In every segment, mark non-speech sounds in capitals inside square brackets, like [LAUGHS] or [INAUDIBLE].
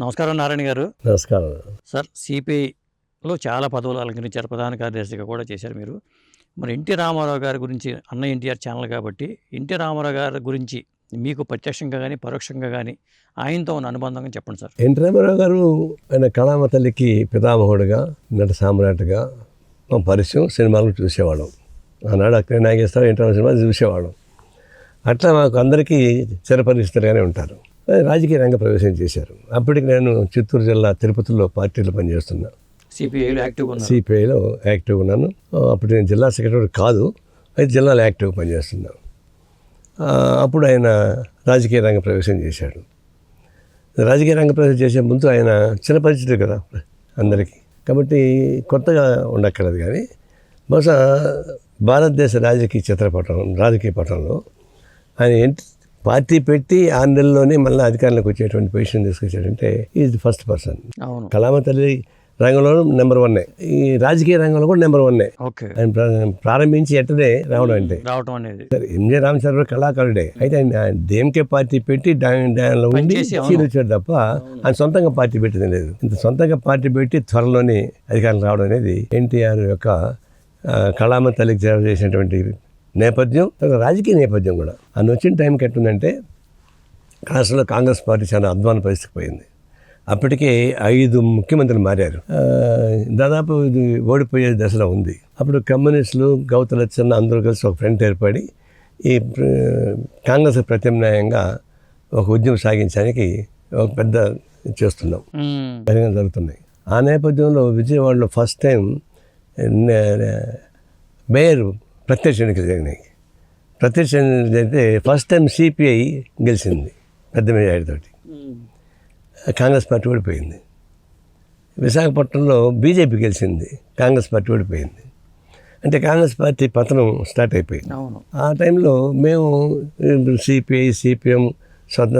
నమస్కారం నారాయణ గారు. నమస్కారం. సార్ సిపిఐలో చాలా పదవులు అలంకరించారు. ప్రధాన కార్యదర్శిగా కూడా చేశారు మీరు. మరి ఎన్టీ రామారావు గారి గురించి అన్న ఎన్టీఆర్ ఛానల్ కాబట్టి ఎన్టీ రామారావు గారి గురించి మీకు ప్రత్యక్షంగా కానీ పరోక్షంగా కానీ ఆయనతో ఉన్న అనుబంధంగా చెప్పండి సార్. ఎన్టీ రామారావు గారు ఆయన కళామ తల్లికి పితామహుడుగా నట సామ్రాట్గా మా పరిచయం సినిమాలను చూసేవాళ్ళం. ఆనాడు అక్కడ నాగేశ్వరం ఎన్టీ రామారావు సినిమా చూసేవాళ్ళం. అట్లా మాకు అందరికీ చిరపరిస్తులుగానే ఉంటారు. రాజకీయ రంగ ప్రవేశం చేశారు. అప్పటికి నేను చిత్తూరు జిల్లా తిరుపతిలో పార్టీలో పనిచేస్తున్నా. సిపిఐలో ఉన్నారు. సిపిఐలో యాక్టివ్గా ఉన్నాను. అప్పుడు నేను జిల్లా సెక్రటరీ కాదు అయితే జిల్లాలో యాక్టివ్గా పనిచేస్తున్నాను అప్పుడు ఆయన రాజకీయ రంగ ప్రవేశం చేశాడు. రాజకీయ రంగ ప్రవేశం చేసే ముందు ఆయన చిన్నపరిచితుడు కదా అందరికీ. కాబట్టి కొత్తగా ఉండక్కర్లేదు కానీ బహుశా భారతదేశ రాజకీయ చిత్రపటం రాజకీయ పటంలో ఆయన ఏంటి పార్టీ పెట్టి ఆరు నెలల్లోనే మళ్ళీ అధికారంలోకి వచ్చేటువంటి పొజిషన్ తీసుకొచ్చాడంటే ఈజ్ ది ఫస్ట్ పర్సన్ కళామ తల్లి రంగంలో నెంబర్ వన్నే ఈ రాజకీయ రంగంలో కూడా నెంబర్ వన్నే ఓకే. ఆయన ప్రా- ప్రారంభించి ఎట్టనే రావడం అంటే. రావటం అనేది. సరే ఎంజే రామచంద్ర కళాకారుడే. అయితే ఆయన డిఎంకే పార్టీ పెట్టి దానిలో ఉండి. సీల్ వచ్చాడు తప్ప ఆయన సొంతంగా పార్టీ పెట్టింది లేదు. ఇంత సొంతంగా పార్టీ పెట్టి త్వరలోనే అధికారం రావడం అనేది ఎన్టీఆర్ యొక్క ఆ, కళామ తల్లికి సేవ చేసినటువంటి నేపథ్యం తర్వాత రాజకీయ నేపథ్యం కూడా. ఆయన వచ్చిన టైంకి ఎట్టుందంటే రాష్ట్రంలో కాంగ్రెస్ పార్టీ చాలా అధ్వాన పరిస్థితికి పోయింది. అప్పటికే ఐదు ముఖ్యమంత్రులు మారారు. దాదాపు ఇది ఓడిపోయే దశలో ఉంది. అప్పుడు కమ్యూనిస్టులు గౌతలచ్చన్న అందరూ కలిసి ఒక ఫ్రంట్ ఏర్పడి ఈ కాంగ్రెస్ ప్రత్యామ్నాయంగా ఒక ఉద్యమం సాగించడానికి ఒక పెద్ద చేస్తున్నాం. కార్యక్రమాలు జరుగుతున్నాయి. ఆ నేపథ్యంలో విజయవాడలో ఫస్ట్ టైం మేయర్ ప్రత్యక్ష ఎన్నికలు జరిగినాయి. ప్రత్యక్ష ఎన్నికలు జరిగితే ఫస్ట్ టైం సిపిఐ గెలిచింది పెద్ద మెజారిటీతోటి మ్మ్. కాంగ్రెస్ పార్టీ ఓడిపోయింది విశాఖపట్నంలో బీజేపీ గెలిచింది కాంగ్రెస్ పార్టీ ఓడిపోయింది అంటే కాంగ్రెస్ పార్టీ పతనం స్టార్ట్ అయిపోయింది. ఆ టైంలో మేము సిపిఐ సిపిఎం స్వత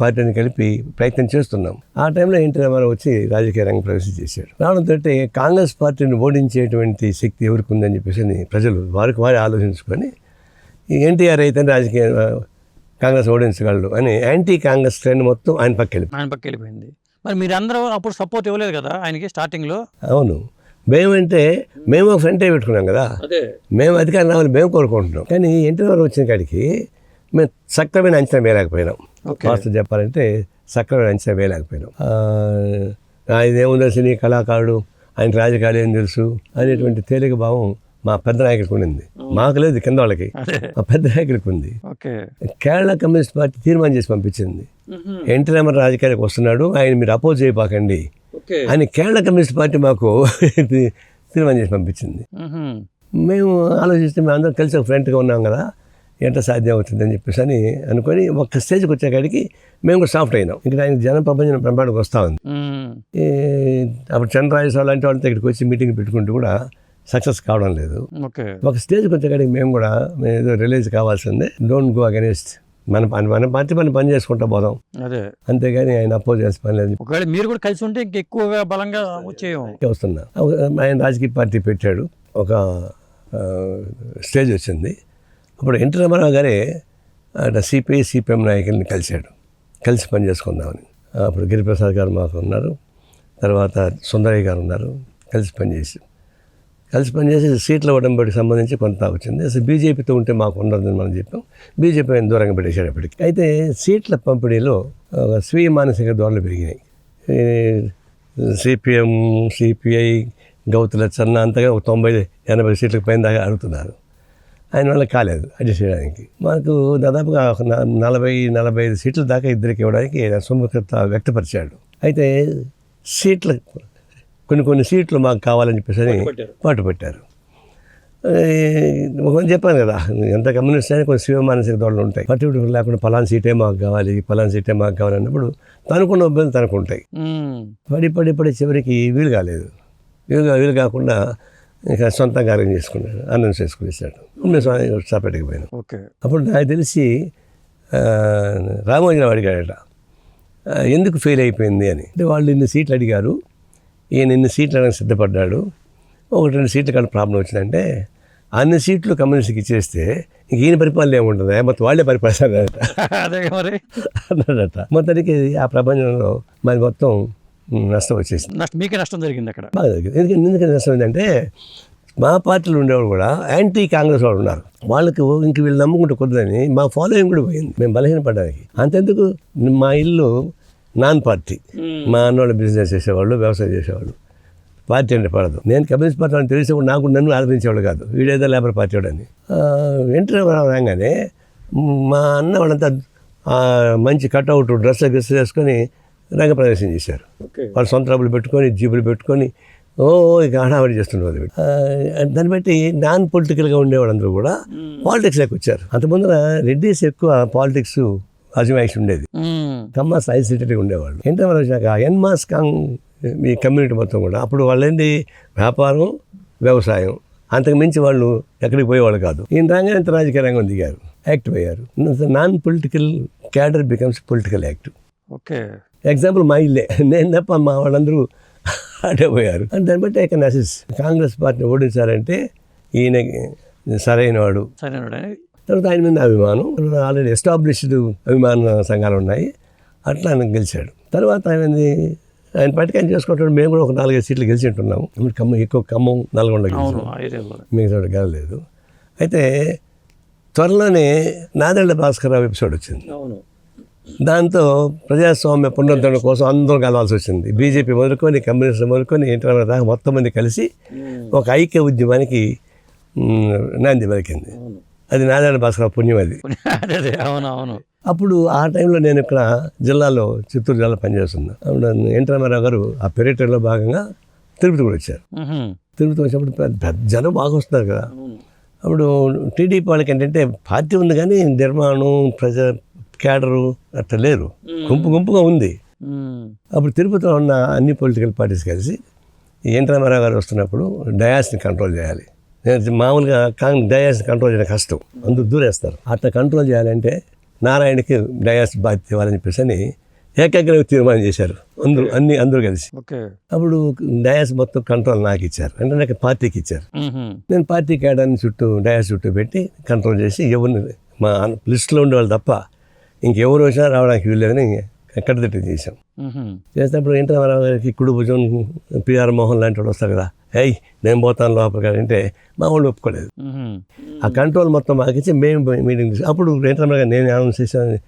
పార్టీని కలిపి ప్రయత్నం చేస్తున్నాం. ఆ టైంలో ఎన్టీ రామారావు వచ్చి రాజకీయ రంగం ప్రవేశం చేశాడు. రావడంతో కాంగ్రెస్ పార్టీని ఓడించేటువంటి శక్తి ఎవరికి ఉందని చెప్పేసి అని ప్రజలు వారికి వారి ఆలోచించుకొని ఈ ఎన్టీఆర్ అయితే రాజకీయ కాంగ్రెస్ ఓడించగలడు అని యాంటీ కాంగ్రెస్ ట్రెండ్ మొత్తం ఆయన పక్క వెళ్ళిపోయింది. ఆయన పక్క వెళ్ళిపోయింది. మరి మీరందరూ అప్పుడు సపోర్ట్ ఇవ్వలేదు కదా ఆయనకి స్టార్టింగ్లో? అవును. మేమంటే మేము ఒక ఫ్రంటే పెట్టుకున్నాం కదా. అదే. మేము అధికారం రావాలి మేము కోరుకుంటున్నాం. కానీ ఎన్టీ రామారావు వచ్చిన కాడికి మేము సక్రమైన అంచనా వేయలేకపోయినాం. ఓకే. వాస్తవం చెప్పాలంటే సక్రమైన అంచనా వేయలేకపోయినాం. ఆ, ఆయన ఏముందో సినీ కళాకారుడు ఆయన రాజకీయాలు తెలుసు అనేటువంటి తేలిక భావం మా పెద్ద నాయకుడికి ఉండింది. మాకు లేదు కింద వాళ్ళకి. మా పెద్ద నాయకుడికి ఉంది. కేరళ కమ్యూనిస్ట్ పార్టీ తీర్మానం చేసి పంపించింది. ఎన్టీ రామారావు రాజకీయాలకు వస్తున్నాడు ఆయన మీరు అపోజ్ చేయబాకండి ఓకే. అని కేరళ కమ్యూనిస్ట్ పార్టీ మాకు [LAUGHS] తీర్మానం చేసి పంపించింది. మేము ఆలోచిస్తే మేము అందరం కలిసి ఒక ఫ్రెండ్గా ఉన్నాం కదా ఎంత సాధ్యం అవుతుందని చెప్పేసి అని అనుకొని ఒక స్టేజ్కి వచ్చేకాడికి మేము కూడా సాఫ్ట్ అయినాం. ఇక్కడ ఆయన జన ప్రపంచం బ్రహ్మాండంగా వస్తూ ఉంది. అప్పుడు చంద్రరాజస్వామి లాంటి వాళ్ళతో ఇక్కడికి వచ్చి మీటింగ్ పెట్టుకుంటూ కూడా సక్సెస్ కావడం లేదు. ఒక స్టేజ్కి వచ్చేకాడికి మేము కూడా మేము ఏదో రిలీజ్ కావాల్సిందే. డోంట్ గో అగెనిస్ట్ మన పని మన పార్టీ పని పని చేసుకుంటా పోదాం. అదే. అంతేగాని ఆయన అపోజ్ చేసే పని లేదు. ఒకవేళ మీరు కూడా కలిసి ఉంటే ఇంక ఎక్కువగా బలంగా వచ్చేయం. వస్తున్నా. ఆయన రాజకీయ పార్టీ పెట్టాడు. ఒక స్టేజ్ వచ్చింది. అప్పుడు ఎన్టీ రామారావు గారే అక్కడ సిపిఐ సిపిఎం నాయకుల్ని కలిశాడు. కలిసి పని చేసుకుందామని. అప్పుడు గిరిప్రసాద్ గారు మాకు ఉన్నారు. తర్వాత సుందరయ్య గారు ఉన్నారు. కలిసి పనిచేసి కలిసి పనిచేసి సీట్ల ఉడంబడికి సంబంధించి కొంత వచ్చింది. అసలు బీజేపీతో ఉంటే మాకు ఉండదని మనం చెప్పాం. బీజేపీ ఆయన దూరంగా పెట్టేశాడు అప్పటికి. అయితే సీట్ల పంపిణీలో ఒక స్వీయ మానసిక ధోరణులు పెరిగినాయి. సిపిఎం సిపిఐ గౌతుల చన్న అంతగా ఒక తొంభై ఎనభై సీట్లకు పైన దాకా అడుగుతున్నారు. ఆయన వల్ల కాలేదు అడ్జస్ట్ చేయడానికి. మనకు దాదాపుగా ఒక నలభై నలభై ఐదు సీట్ల దాకా ఇద్దరికి ఇవ్వడానికి సుముఖత వ్యక్తపరిచాడు. అయితే సీట్ల కొన్ని కొన్ని సీట్లు మాకు కావాలని చెప్పేసి పాటు పెట్టారు ఒకటి చెప్పాను కదా ఎంత కమ్యూనిస్ట్ అయినా కొన్ని శివ మానసిక దోళ్ళు ఉంటాయి. పర్టికులర్ లేకుండా పలానా సీటే మాకు కావాలి పలానా సీటే మాకు కావాలి అన్నప్పుడు తనకున్న ఇబ్బంది తనకు ఉంటాయి. పడి పడి పడి చివరికి వీలు కాలేదు. వీలు వీలు కాకుండా ఇక సొంతంగా అరేంజ్ చేసుకున్నాడు అనౌన్స్ చేసుకునేసాడు. మేము సపరేట్గా పోయినాం. ఓకే. అప్పుడు నాకు తెలిసి రామోజీరావు అడిగాడట ఎందుకు ఫెయిల్ అయిపోయింది? అని. అంటే వాళ్ళు ఇన్ని సీట్లు అడిగారు ఈయన ఇన్ని సీట్లు అనడానికి సిద్ధపడ్డాడు. ఒకటి రెండు సీట్ల కానీ ప్రాబ్లం వచ్చిందంటే అన్ని సీట్లు కమ్యూనిస్ట్కి ఇచ్చేస్తే ఇంక ఈయన పరిపాలన ఏముంటుంది? మొత్తం వాళ్ళే పరిపాలిస్తారట. [LAUGHS] అదే మరి. అన్నాడట. మొత్తానికి ఆ ప్రపంచంలో మరి మొత్తం నష్టం వచ్చేసింది. నష్టం మీకే నష్టం జరిగింది అక్కడ. బాగా జరిగింది. ఎందుకంటే ఎందుకంటే నష్టం ఏంటంటే మా పార్టీలో ఉండేవాళ్ళు కూడా యాంటీ కాంగ్రెస్ వాళ్ళు ఉన్నారు. వాళ్ళకి ఇంక వీళ్ళు నమ్ముకుంటే కుదరదని మా ఫాలోయింగ్ కూడా పోయింది. మేము బలహీనపడడానికి. అంతెందుకు? మా ఇల్లు నాన్ పార్టీ. మా అన్నోళ్ళు బిజినెస్ చేసేవాళ్ళు వ్యవసాయం చేసేవాళ్ళు. పార్టీ అంటే పడదు. నేను కమ్యూనిస్ట్ పార్టీ అని తెలిసి నాకు నన్ను ఆదరించేవాడు కాదు. వీడేదో లేబర్ పార్టీ వాడని. ఇంటర్ రాగానే మా అన్న వాళ్ళంతా మంచి కట్అవుట్ డ్రెస్ గిస్ వేసుకొని రంగప్రదర్శన చేశారు వాళ్ళు సొంత డబ్బులు పెట్టుకొని జీబులు పెట్టుకొని ఓ ఇక హడావడి చేస్తున్నారు దాన్ని బట్టి నాన్ పొలిటికల్గా ఉండేవాళ్ళందరూ కూడా పాలిటిక్స్లోకి వచ్చారు. అంతకుముందర రెడ్డిస్ ఎక్కువ పాలిటిక్స్ అజమాయిషి ఉండేది. కమ్మాస్ ఐసోలేటెడ్గా ఉండేవాళ్ళు. ఏంటంటే వచ్చాక ఎన్మాస్ కాంగ్ ఈ కమ్యూనిటీ మొత్తం కూడా అప్పుడు వాళ్ళేంటి వ్యాపారం వ్యవసాయం. అంతకు మించి వాళ్ళు ఎక్కడికి పోయేవాళ్ళు కాదు. ఈయన రాగానే ఇంత రాజకీయ రంగం దిగారు. యాక్టివ్ అయ్యారు non political cadre becomes political active okay. Example మా ఇల్లే. నేను తప్ప మా వాళ్ళందరూ అటే పోయారు. అండ్ దాన్ని బట్టి ఐ కెన్ అసిస్ కాంగ్రెస్ పార్టీని ఓడించారంటే ఈయన సరైన వాడు సరేనండి తర్వాత ఆయన మీద అభిమానం. ఆల్రెడీ ఎస్టాబ్లిష్డ్ అభిమాన సంఘాలు ఉన్నాయి. అట్లా ఆయన గెలిచాడు. తర్వాత ఆయనది ఆయన పార్టీకి ఆయన చేసుకుంటాడు. మేము కూడా ఒక నాలుగైదు సీట్లు గెలిచి ఉంటున్నాము. ఖమ్మం? ఎక్కువ ఖమ్మం నల్గొండ మిగతా గెలలేదు. అయితే త్వరలోనే నాదెళ్ళ భాస్కరరావు ఎపిసోడ్ వచ్చింది. అవును. దాంతో ప్రజాస్వామ్య పునరుద్ధరణ కోసం అందరూ కలవాల్సి వచ్చింది. బీజేపీ మొదలుకొని కమ్యూనిస్టులు మొదలుకొని ఇంటర్ దాకా మొత్తం మంది కలిసి ఒక ఐక్య ఉద్యమానికి నాంది పలికింది. అది నారాయణ భాస్కర పుణ్యం అది. అదే అదే అవును అవును అప్పుడు ఆ టైంలో నేను ఇక్కడ జిల్లాలో చిత్తూరు జిల్లా పనిచేస్తున్నా. అప్పుడు ఎన్ రామారావు గారు ఆ పెరిటర్లో భాగంగా తిరుపతి కూడా వచ్చారు. తిరుపతి వచ్చినప్పుడు పెద్ద జనం బాగా వస్తున్నారు కదా. అప్పుడు టీడీపీ వాళ్ళకి ఏంటంటే పార్టీ ఉంది కానీ నిర్మాణం ప్రజా క్యాడరు అట్లా లేరు. గుంపు గుంపుగా ఉంది. అప్పుడు తిరుపతిలో ఉన్న అన్ని పొలిటికల్ పార్టీస్ కలిసి ఎన్ రామారావు గారు వస్తున్నప్పుడు డయాస్ని కంట్రోల్ చేయాలి. నేను మామూలుగా కాంగ్ డయాస్ని కంట్రోల్ చేయడం కష్టం. అందరూ దూరేస్తారు. అట్లా కంట్రోల్ చేయాలంటే నారాయణకి డయాస్ బాధ్యత ఇవ్వాలని చెప్పేసి అని ఏకాగ్రత తీర్మానం చేశారు. అందరూ అన్ని అందరూ కలిసి. అప్పుడు డయాస్ మొత్తం కంట్రోల్ నాకు ఇచ్చారు. అంటే నాకు పార్టీకి ఇచ్చారు. నేను పార్టీ కేడాన్ని చుట్టూ డయాస్ చుట్టూ పెట్టి కంట్రోల్ చేసి ఎవరిని మా లిస్టులో ఉండేవాళ్ళు తప్ప ఇంకెవరు వచ్చినా రావడానికి వీల్లేదని కట్టదిట్టి చేశాం. మ్మ్. చేసినప్పుడు ఏంటి గారికి కుడి భుజం పిఆర్ మోహన్ లాంటి వాళ్ళు వస్తారు కదా. ఏయ్ నేను పోతాను లోపలికి అంటే మా వాళ్ళు ఒప్పుకోలేదు. ఆ కంట్రోల్ మొత్తం మాకు ఇచ్చి మేము మీటింగ్ అప్పుడు రామారావు గారు నేను అనౌన్స్ చేశాను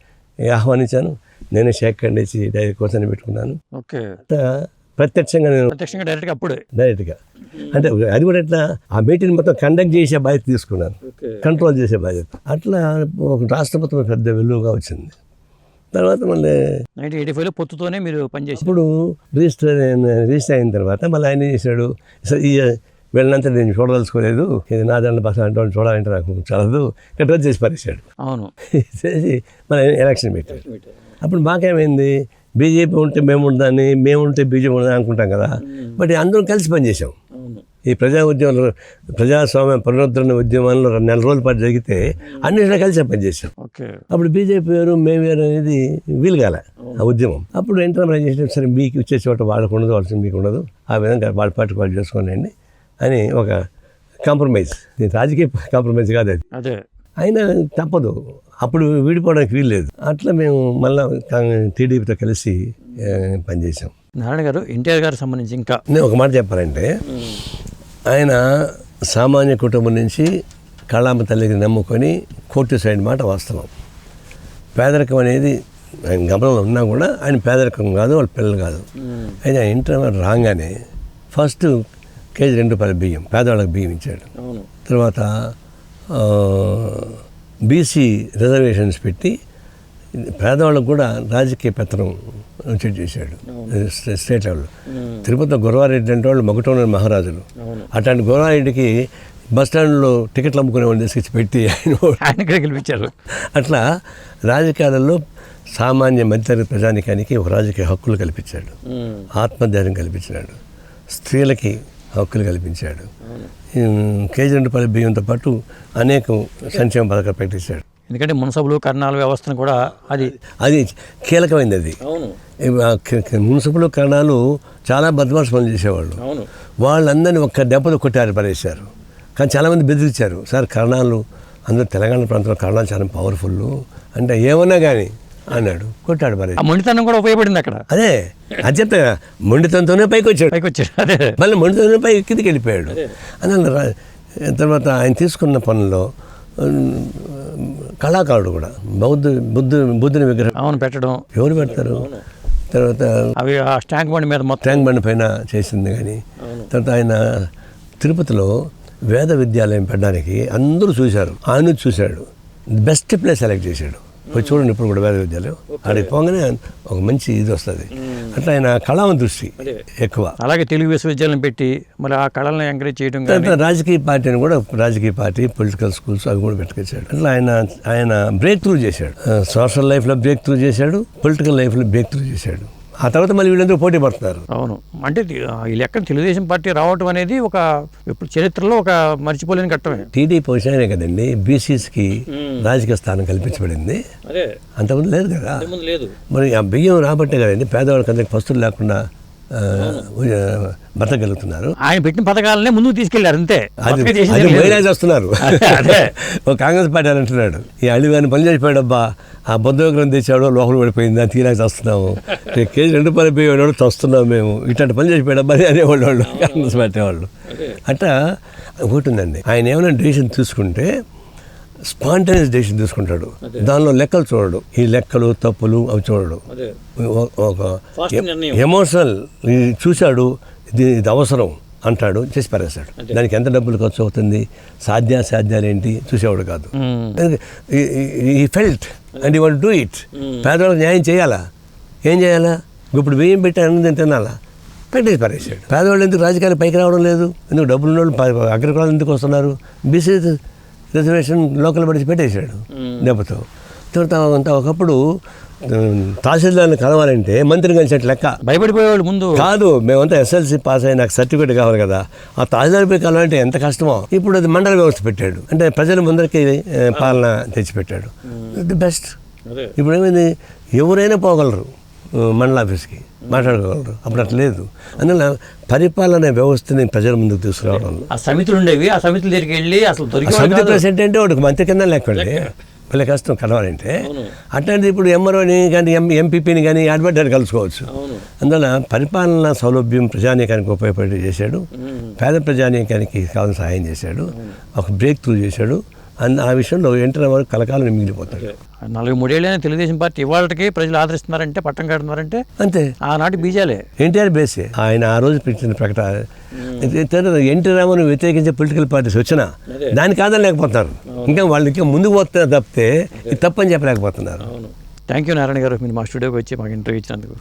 ఆహ్వానించాను. నేనే షేక్ హ్యాండ్ ఇచ్చి డైరెక్ట్ కోసం పెట్టుకున్నాను. ఓకే. ప్రత్యక్షంగా నేను ప్రత్యక్షంగా డైరెక్ట్గా అప్పుడే. డైరెక్ట్గా అంటే అది కూడా ఎట్లా? ఆ మీటింగ్ మొత్తం కండక్ట్ చేసే బాధ్యత తీసుకున్నాను. కంట్రోల్ చేసే బాధ్యత. అట్లా ఒక రాష్ట్ర మొత్తం పెద్ద వెలుగుగా వచ్చింది. తర్వాత మళ్ళీ నైన్టీన్ ఎయిటీ ఫైవ్లో పొత్తుతోనే మీరు పనిచేసి అప్పుడు రిజిస్టర్ రిజిస్టర్ అయిన తర్వాత మళ్ళీ ఆయన ఏం చేశాడు? "సరే, ఈ వెళ్ళినంత నేను చూడదలుచుకోలేదు. ఇది నా దాంట్లో బస్ అంటే చూడాలంటే నాకు చదవదు. ఇక్కడ రద్దు చేసి పారేశాడు. అవును. [LAUGHS] చేసి మళ్ళీ ఎలక్షన్ పెట్టాడు. అప్పుడు మాకేమైంది? బీజేపీ ఉంటే మేము ఉందని మేము ఉంటే బీజేపీ ఉందని అనుకుంటాం కదా. బట్ అందరం కలిసి పనిచేసాం ఈ ప్రజా ఉద్యమంలో ప్రజాస్వామ్య పునరుద్ధరణ ఉద్యమంలో నెల రోజుల పాటు జరిగితే అన్నింటిలో కలిసి పనిచేసాం అప్పుడు బీజేపీ వేరు మేము వేరు అనేది వీలు కాలే ఆ ఉద్యమం. అప్పుడు ఎంటర్ చేసిన సరే మీకు ఇచ్చే చోట వాళ్ళకు ఉండదు వాళ్ళకి మీకు ఉండదు. ఆ విధంగా వాళ్ళ పార్టీ వాళ్ళు చేసుకోండి అని ఒక కాంప్రమైజ్. రాజకీయ కాంప్రమైజ్ కాదు అది. అదే. అయినా తప్పదు. అప్పుడు విడిపోవడానికి వీలు లేదు. అట్లా మేము మళ్ళీ టీడీపీతో కలిసి పనిచేసాం నారాయణ గారు ఎన్టీఆర్ గారికి సంబంధించి ఇంకా? నేను ఒక మాట చెప్పాలంటే ఆయన సామాన్య కుటుంబం నుంచి కళామ తల్లికి నమ్ముకొని కోర్టు సైడ్ మాట వాస్తవం. పేదరికం అనేది ఆయన గమనంలో ఉన్నా కూడా ఆయన పేదరికం కాదు వాళ్ళ పిల్లలు కాదు. అయితే ఆయన ఇంటర్ రాగానే ఫస్ట్ కేజీ రెండు రూపాయల బియ్యం పేదవాళ్ళకి బియ్యం ఇచ్చాడు. తర్వాత బీసీ రిజర్వేషన్స్ పెట్టి పేదవాళ్ళకు కూడా రాజకీయ పెత్తనం వచ్చేట్టు చేశాడు. స్టే- స్టేట్ లెవెల్లో. తిరుపతిలో గురవారెడ్డి అంటే వాళ్ళు మగటోని మహారాజులు. అట్లాంటి గురవారెడ్డికి బస్ స్టాండ్లో టికెట్లు అమ్ముకునే వాళ్ళు తీసుకొచ్చి పెట్టి ఆయన ఆయన గెలిపించారు. అట్లా రాజకీయాలలో సామాన్య మధ్యతరగతి ప్రజానికానికి ఒక రాజకీయ హక్కులు కల్పించాడు. ఆత్మధైర్యం కల్పించినాడు. స్త్రీలకి హక్కులు కల్పించాడు. ఉమ్, కేజీ రెండు రూపాయల బియ్యంతో పాటు అనేక సంక్షేమ పథకాలు ప్రకటించాడు. ఎందుకంటే మున్సబులు కర్ణాల వ్యవస్థను కూడా అది అది కీలకమైనది అది. మున్సిపల్ కరణాలు చాలా బద్మాష్ పనులు చేసేవాళ్ళు. అవును. వాళ్ళందరినీ ఒక్క దెబ్బతో కొట్టారు పడేశారు. కానీ చాలామంది బెదిరించారు సార్ కరణాలు అందరూ తెలంగాణ ప్రాంతంలో కరణాలు చాలా పవర్ఫుల్ అంటే ఏమన్నా కానీ అన్నాడు. కొట్టాడు మరి. ఆ మొండితనం కూడా ఉపయోగపడింది అక్కడ. అదే అది చెప్తా కదా, మొండితనంతోనే పైకి వచ్చాడు. పైకి వచ్చాడు అదే. మళ్ళీ మొండితోనే పైకి కిందికి వెళ్ళిపోయాడు. రా- తర్వాత ఆయన తీసుకున్న పనుల్లో కళాకారుడు కూడా బౌద్ధ బుద్ధు బుద్ధుని విగ్రహం అవును పెట్టడం. ఎవరు పెడతారు? తర్వాత అవి ఆ స్టాంక్ బండి మీద మొత్తం ట్యాంక్ బండ్ పైన చేసింది కానీ తర్వాత ఆయన తిరుపతిలో వేద విద్యాలయం పెట్టడానికి అందరూ చూశారు. ఆయన చూశాడు. బెస్ట్ ప్లేస్ సెలెక్ట్ చేశాడు. పోయి చూడండి ఇప్పుడు కూడా వేద విద్యాలయం ఆడికి పోగానే ఒక మంచి ఇది వస్తుంది. అట్లా ఆయన కళామ దృష్టి ఎక్కువ. అలాగే తెలుగు విశ్వవిద్యాలయం పెట్టి మరి ఆ కళలను ఎంకరేజ్ చేయడం రాజకీయ పార్టీని కూడా రాజకీయ పార్టీ పొలిటికల్ స్కూల్స్ అవి కూడా పెట్టుకొచ్చాడు. అట్లా ఆయన ఆయన బ్రేక్ త్రూ చేశాడు. సోషల్ లైఫ్లో బ్రేక్ త్రూ చేశాడు పొలిటికల్ లైఫ్లో బ్రేక్ త్రూ చేశాడు. ఆ తర్వాత మళ్ళీ వీళ్ళందరూ పోటీ పడుతున్నారు. అవును. అంటే లెక్కన తెలుగుదేశం పార్టీ రావటం అనేది ఒక ఇప్పుడు చరిత్రలో ఒక మర్చిపోలేని ఘట్టమే. టీడీపీ వచ్చినానే కదండి బీసీస్కి రాజకీయ స్థానం కల్పించబడింది. అంతకుముందు లేదు కదా. మరి ఆ బియ్యం రాబట్టే కదండి పేదవాళ్ళకి అందరికి పస్తులు లేకుండా ఆ, ఆ, బతకగలుగుతున్నారు ఆయన పెట్టిన పథకాలనే ముందుకు తీసుకెళ్ళారు అంతే. అది. మైలేజ్ వస్తున్నారు. [LAUGHS] ఒక కాంగ్రెస్ పార్టీ అని అంటున్నాడు. ఈ అడిగాని పని చేసిపోయాడబ్బా ఆ బుద్ధ విగ్రహం తెచ్చాడు లోపల పడిపోయింది అది తీరాక వస్తున్నాము కేజీ రెండు రూపాయలు పోయేవాడు వస్తున్నాము మేము. ఇట్లాంటి పని చేసిపోయాడబ్బా అని అనేవాళ్ళు వాళ్ళు కాంగ్రెస్ పార్టీ వాళ్ళు. అట్లా ఒకటి ఉందండి. ఆయన ఏమైనా డెసిషన్ తీసుకుంటే స్పాంటేనియస్ డెసిషన్ తీసుకుంటాడు దానిలో లెక్కలు చూడడు. ఈ లెక్కలు తప్పులు అవి చూడడు. ఒక. ఎమోషనల్ చూశాడు ఇది ఇది అవసరం అంటాడు చేసి పారేస్తాడు. దానికి ఎంత డబ్బులు ఖర్చు అవుతుంది సాధ్యాసాధ్యాలు ఏంటి చూసేవాడు కాదు. ఈ felt. And you want do it. పేదవాళ్ళకి న్యాయం చేయాలా? ఏం చేయాలా? ఇప్పుడు బియ్యం పెట్టి అన్నం తినాలా? పెట్టేసి పారేసాడు పేదవాళ్ళు ఎందుకు రాజకీయాలు పైకి రావడం లేదు? ఎందుకు డబ్బులు ఉన్న వాళ్ళు అగ్రకులాలు ఎందుకు వస్తున్నారు? బీసీ రిజర్వేషన్ లోకల్ పడిచి పెట్టేశాడు దెబ్బతో తర్వాత ఒకప్పుడు తహసీల్దార్ని కలవాలంటే మంత్రిని కలిసినట్టు లెక్క. భయపడిపోయేవాళ్ళు ముందు. కాదు మేమంతా ఎస్ఎల్సి పాస్ అయిన నాకు సర్టిఫికేట్ కావాలి కదా. ఆ తహసీల్దార్ పోయి కలవాలంటే ఎంత కష్టమో. ఇప్పుడు అది మండల వ్యవస్థ పెట్టాడు. అంటే ప్రజల ముందరికి పాలన తెచ్చిపెట్టాడు. The best. ఇప్పుడు ఏమైంది? ఎవరైనా పోగలరు. మండల ఆఫీస్కి మాట్లాడుకోగలరు. అప్పుడు అట్లా లేదు. అందువల్ల పరిపాలన వ్యవస్థని ప్రజల ముందుకు తీసుకురావడంలో ఆ సమితులు ఉండేవి. ఆ సమితుల దగ్గరికి వెళ్ళి అసలు సమితి ప్రెసిడెంట్ అంటే వాడికి మంత్రి కింద లెక్కండి. వీళ్ళ కష్టం కలవాలంటే. అట్లాంటిది ఇప్పుడు ఎంఆర్ఓని కానీ ఎం ఎంపీపీని కానీ అడ్వర్టైజ్ కలుసుకోవచ్చు. అందువల్ల పరిపాలన సౌలభ్యం ప్రజానీకానికి ఉపయోగపడి చేశాడు. పేద ప్రజానీకానికి కావాల్సిన సహాయం చేశాడు. ఒక బ్రేక్ త్రూ చేశాడు. అన్న ఆ విషయంలో ఎంటర్ వరకు కలకాలం మిగిలిపోతాడు. నలభై మూడేళ్ళైన తెలుగుదేశం పార్టీ ఇవాళకి ప్రజలు ఆదరిస్తున్నారంటే పట్టం కడుతున్నారంటే అంతే. ఆనాటి బీజాలే. ఎన్టీఆర్ బేసే. ఆయన ఆ రోజు పెట్టిన ప్రకటన. ఎన్టీ రామను వ్యతిరేకించే పొలిటికల్ పార్టీస్ వచ్చినా దాని కాదని లేకపోతున్నారు. ఇంకా వాళ్ళు ఇంకా ముందుకు పోతున్నారు తప్పితే ఇది తప్పని చెప్పలేకపోతున్నారు. థ్యాంక్ యూ నారాయణ గారు. మీరు మా స్టూడియోకి వచ్చి మాకు ఇంటర్వ్యూ ఇచ్చినందుకు.